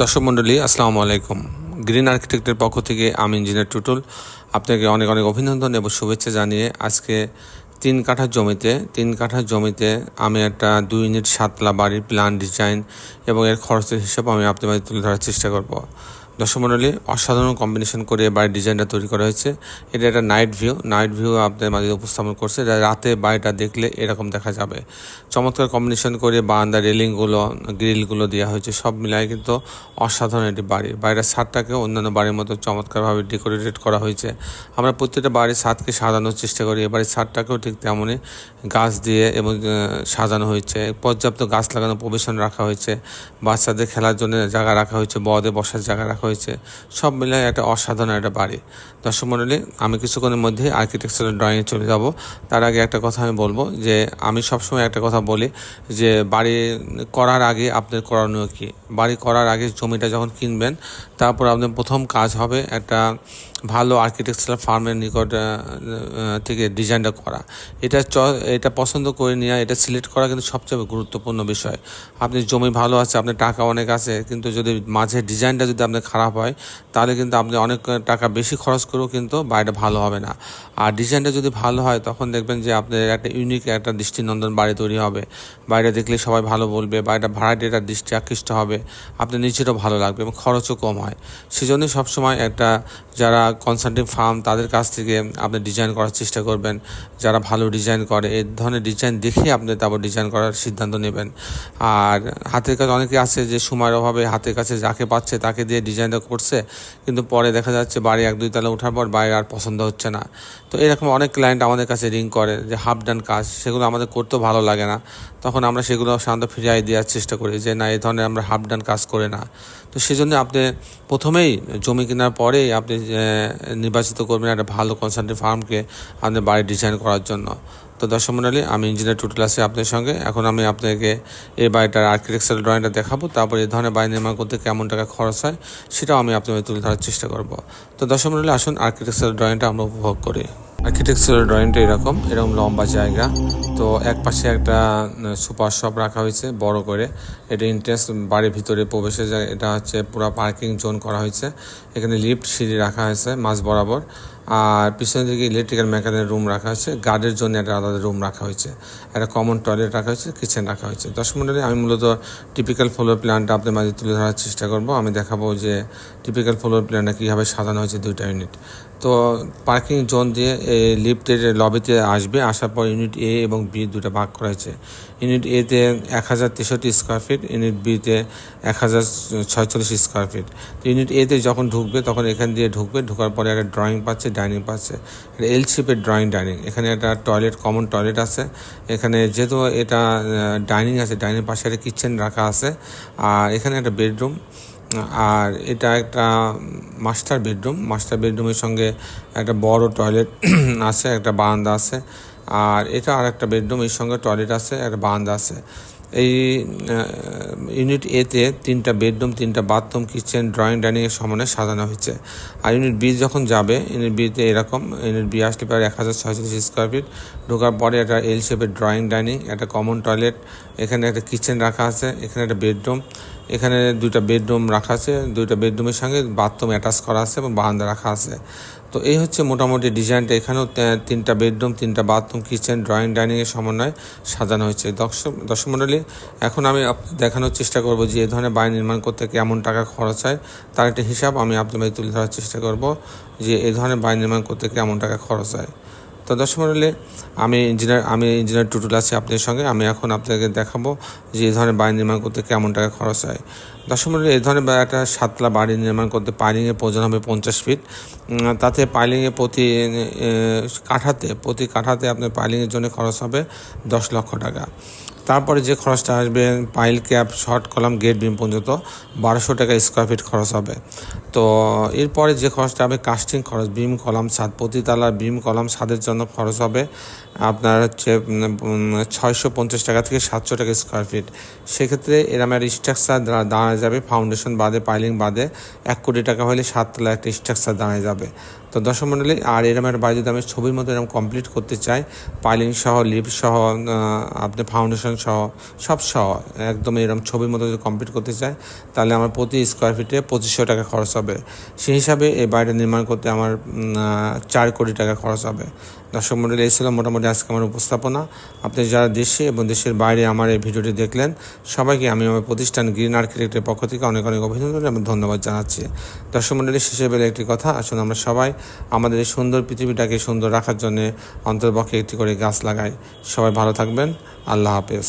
দর্শক মণ্ডলী, আসসালামু আলাইকুম। গ্রিন আর্কিটেক্টের পক্ষ থেকে আমি ইঞ্জিনিয়ার টুটুল আপনাকে অনেক অনেক অভিনন্দন এবং শুভেচ্ছা জানিয়ে আজকে তিন কাঠা জমিতে, তিন কাঠা জমিতে আমি একটা দুই ইউনিট সাতলা বাড়ির প্ল্যান ডিজাইন এবং এর খরচের হিসাব আমি আপনার মাঝে তুলে ধরার চেষ্টা করব। দর্শক মণ্ডলী অসাধারণ কম্বিনেশন করে বাড়ির ডিজাইনটা তৈরি করা হয়েছে। এটা একটা নাইট ভিউ নাইট ভিউ আপনাদের মাঝে উপস্থাপন করছে। এটা রাতে বাড়িটা দেখলে এরকম দেখা যাবে। চমৎকার কম্বিনেশন করে বারান্দা রেলিংগুলো গ্রিলগুলো দেওয়া হয়েছে। সব মিলায় কিন্তু অসাধারণ একটি বাড়ি। বাড়ির ছাদটাকে অন্যান্য বাড়ির মতো চমৎকারভাবে ডেকোরেটেড করা হয়েছে। আমরা প্রত্যেকটা বাড়ির ছাদকে সাজানোর চেষ্টা করি। এবারে ছাদটাকেও ঠিক তেমনই গাছ দিয়ে এবং সাজানো হয়েছে। পর্যাপ্ত গাছ লাগানো প্রবেশন রাখা হয়েছে। বাচ্চাদের খেলার জন্য জায়গা রাখা হয়েছে। বদে বসার জায়গা রাখা হয়েছে সব মিলিয়ে একটা অসাধারণ একটা বাড়ি। দর্শক মণ্ডলী, আমি কিছুক্ষণের মধ্যে আর্কিটেকচারের ড্রয়িংয়ে চলে যাব। তার আগে একটা কথা আমি বলব যে, আমি সবসময় একটা কথা বলি যে, বাড়ি করার আগে আপনার করণীয় কী? বাড়ি করার আগে জমিটা যখন কিনবেন, তারপর আপনার প্রথম কাজ হবে একটা ভালো আর্কিটেকচারাল ফার্মের নিকট থেকে ডিজাইনটা করা। এটা চ, এটা পছন্দ করে নেওয়া এটা সিলেক্ট করা কিন্তু সবচেয়ে গুরুত্বপূর্ণ বিষয়। আপনি জমি ভালো আছে, আপনার টাকা অনেক আছে, কিন্তু যদি মাঝে ডিজাইনটা যদি আপনার খারাপ হয়, তাহলে কিন্তু আপনি অনেক টাকা বেশি খরচ করেও কিন্তু বাড়িটা ভালো হবে না। আর ডিজাইনটা যদি ভালো হয়, তখন দেখবেন যে আপনার একটা ইউনিক একটা দৃষ্টিনন্দন বাড়ি তৈরি হবে। বাড়িটা দেখলে সবাই ভালো বলবে, বাড়িটা ভাড়াটিয়াটা দৃষ্টি আকৃষ্ট হবে। আপনার নিজেরও ভালো লাগবে এবং খরচও কম হয়। সেজন্যই সবসময় একটা যারা কনসাল্টিং ফার্ম তাদের কাছ থেকে আপনি ডিজাইন করার চেষ্টা করবেন। যারা ভালো ডিজাইন করে এই ধরনের ডিজাইন দেখে আপনি তারপর ডিজাইন করার সিদ্ধান্ত নেবেন। আর হাতের কাছে অনেকে আছে যে সময়ের অভাবে হাতের কাছে যাকে পাচ্ছে তাকে দিয়ে ডিজাইনটা করছে, কিন্তু পরে দেখা যাচ্ছে বাড়ি এক দুই তলা ওঠার পর বাইরে আর পছন্দ হচ্ছে না। তো এরকম অনেক ক্লায়েন্ট আমাদের কাছে রিং করে যে হাফ ডান কাজ, সেগুলো আমাদের করতেও ভালো লাগে না। তখন আমরা সেগুলো সাধারণত ফিরিয়ে দেওয়ার চেষ্টা করি যে, না, এই ধরনের আমরা হাফ ডান কাজ করে না। তো সেজন্য আপনি প্রথমেই জমি কেনার পরেই আপনি নির্বাচিত করবেন একটা ভালো কনসাল্টিং ফার্মকে আপনার বাড়ি ডিজাইন করার জন্য। তো দর্শক মণ্ডলী আমি ইঞ্জিনিয়ার টুটুল আছি আপনার সঙ্গে। এখন আমি আপনাকে এই বাড়িটার আর্কিটেকচারাল ড্রয়িংটা দেখাবো। তারপর এই ধরনের বাড়ি নির্মাণ করতে কেমন টাকা খরচ হয়, সেটাও আমি আপনাকে তুলে ধরার চেষ্টা করব। তো দর্শক মণ্ডলী আসুন আর্কিটেকচারাল ড্রয়িংটা আমরা উপভোগ করি। আর্কিটেকচারাল ড্রয়িংটা এরকম এরকম লম্বা জায়গা। তো এক পাশে একটা সুপার শপ রাখা হয়েছে, বড় করে। এটা ইন্টারেস্ট বাড়ির ভিতরে প্রবেশের যায় এটা হচ্ছে পুরো পার্কিং জোন করা হয়েছে। এখানে লিফট সিঁড়ি রাখা হয়েছে, মাঝ বরাবর। আর পিছনের দিকে ইলেকট্রিক্যাল মেকানিক রুম রাখা হয়েছে। গার্ডের জন্য একটা আলাদা রুম রাখা হয়েছে। একটা কমন টয়লেট রাখা হয়েছে কিচেন রাখা হয়েছে। দশ মিনিটে আমি মূলত টিপিক্যাল ফ্লোর প্ল্যানটা আপনার মাঝে তুলে ধরার চেষ্টা করব। আমি দেখাবো যে টিপিক্যাল ফ্লোর প্ল্যানটা কীভাবে সাজানো হয়েছে দুইটা ইউনিট তো পার্কিং জোন দিয়ে লিফটের লবিতে আসবে। আসার পর ইউনিট এ এবং বি দুটো ভাগ করা হয়েছে। ইউনিট এতে এক হাজার তেষট্টি স্কোয়ার ফিট ইউনিট বিতে এক হাজার ছয়চল্লিশ স্কোয়ার ফিট তো ইউনিট এতে যখন ঢুকবে, তখন এখান দিয়ে ঢুকবে। ঢোকার পরে একটা ড্রয়িং পাচ্ছে ডাইনিং পাচ্ছে। এল শেপের ড্রয়িং ডাইনিং এখানে একটা টয়লেট কমন টয়লেট আছে। এখানে যেহেতু এটা ডাইনিং আছে ডাইনিং পাশে একটা কিচেন রাখা আছে। আর এখানে একটা বেডরুম আর এটা একটা মাস্টার বেডরুম মাস্টার বেডরুমের সঙ্গে একটা বড় টয়লেট আছে, একটা বারান্দা আছে। আর এটা আর একটা বেডরুম এর সঙ্গে টয়লেট আছে, একটা বারান্দা আছে। এই ইউনিট এতে তিনটা বেডরুম তিনটা বাথরুম কিচেন ড্রয়িং ডাইনিংয়ের সমানে সাজানো হয়েছে। আর ইউনিট বি যখন যাবে ইউনিট বিতে এরকম ইউনিট বি আসলে প্রায় এক হাজার ছয়চল্লিশ স্কোয়ার ফিট ঢোকার পরে একটা এল শেপের ড্রয়িং ডাইনিং একটা কমন টয়লেট এখানে একটা কিচেন রাখা আছে, এখানে একটা বেডরুম এখানে দুইটা বেডরুম রাখা আছে, দুইটা বেডরুমের সঙ্গে বাথরুম অ্যাটাচ করা আছে এবং বারান্দা রাখা আছে। তো এই হচ্ছে মোটামুটি ডিজাইনটা। এখানেও তিনটা বেডরুম, তিনটা বাথরুম কিচেন ড্রয়িং ডাইনিংয়ের সমন্বয়ে সাজানো হয়েছে। দর্শক দর্শক মণ্ডলী, এখন আমি দেখানোর চেষ্টা করব যে এই ধরনের বাড়ি নির্মাণ করতে কেমন টাকা খরচ হয়। তার একটা হিসাব আমি আপনাদের তুলে ধরার চেষ্টা করব যে এই ধরনের বাড়ি নির্মাণ করতে কেমন টাকা খরচ হয়। তো দর্শক মণ্ডলী আমি ইঞ্জিনিয়ার আমি ইঞ্জিনিয়ার টুটুল আছি আপনাদের সঙ্গে। আমি এখন আপনাকে দেখাবো যে এই ধরনের বাড়ি নির্মাণ করতে কেমন টাকা খরচ হয়। দর্শক মণ্ডলী এই ধরনের একটা সাতলা বাড়ি নির্মাণ করতে পাইলিংয়ের প্রয়োজন হবে পঞ্চাশ ফিট তাতে পাইলিংয়ে প্রতি কাঠাতে প্রতি কাঠাতে আপনার পাইলিংয়ের জন্য খরচ হবে দশ লক্ষ টাকা। তারপরে যে খরচটা আসবে pile cap short column grade beam পর্যন্ত বারোশো টাকা স্কোয়ার ফিট খরচ হবে। তো এরপরে যে খরচটা হবে কাস্টিং খরচ বিম কলাম ছাদ প্রতিতালা বিম কলাম ছাদের জন্য খরচ হবে। আপনার হচ্ছে ছয়শো পঞ্চাশ টাকা থেকে সাতশো টাকা স্কোয়ার ফিট সেক্ষেত্রে এরমের স্ট্রাকচার দাঁড়ায় যাবে ফাউন্ডেশন বাদে পাইলিং বাদে, এক কোটি টাকা হলে সাততলা একটা স্ট্রাকচার দাঁড়ায় যাবে। তো মণ্ডলী আর এরমের বাইরে যদি আমি ছবির মতো এরকম কমপ্লিট করতে চাই পাইলিং সহ লিফট সহ আপনি ফাউন্ডেশন সহ, সব সহ, একদম এরকম ছবির মতো যদি কমপ্লিট করতে চাই, তাহলে আমার প্রতি স্কোয়ার ফিটে পঁচিশশো টাকা খরচ হবে। সেই হিসাবে এই বাড়িটা নির্মাণ করতে আমার চার কোটি টাকা খরচ হবে। দর্শক মন্ডলী, এই ছিল মোটামুটি আজকে আমার উপস্থাপনা। আপনি যারা দেশে এবং দেশের বাইরে আমার এই ভিডিওটি দেখলেন, সবাইকে আমি আমার প্রতিষ্ঠান গ্রিন আর্কিটেক্টের পক্ষ থেকে অনেক অনেক অভিনন্দন এবং ধন্যবাদ জানাচ্ছি। দর্শক মন্ডলী শেষে বেলে একটি কথা, আসুন আমরা সবাই আমাদের এই সুন্দর পৃথিবীটাকে সুন্দর রাখার জন্য অন্তর্পক্ষে একটি করে গাছ লাগাই। সবাই ভালো থাকবেন। আল্লাহ হাফেজ।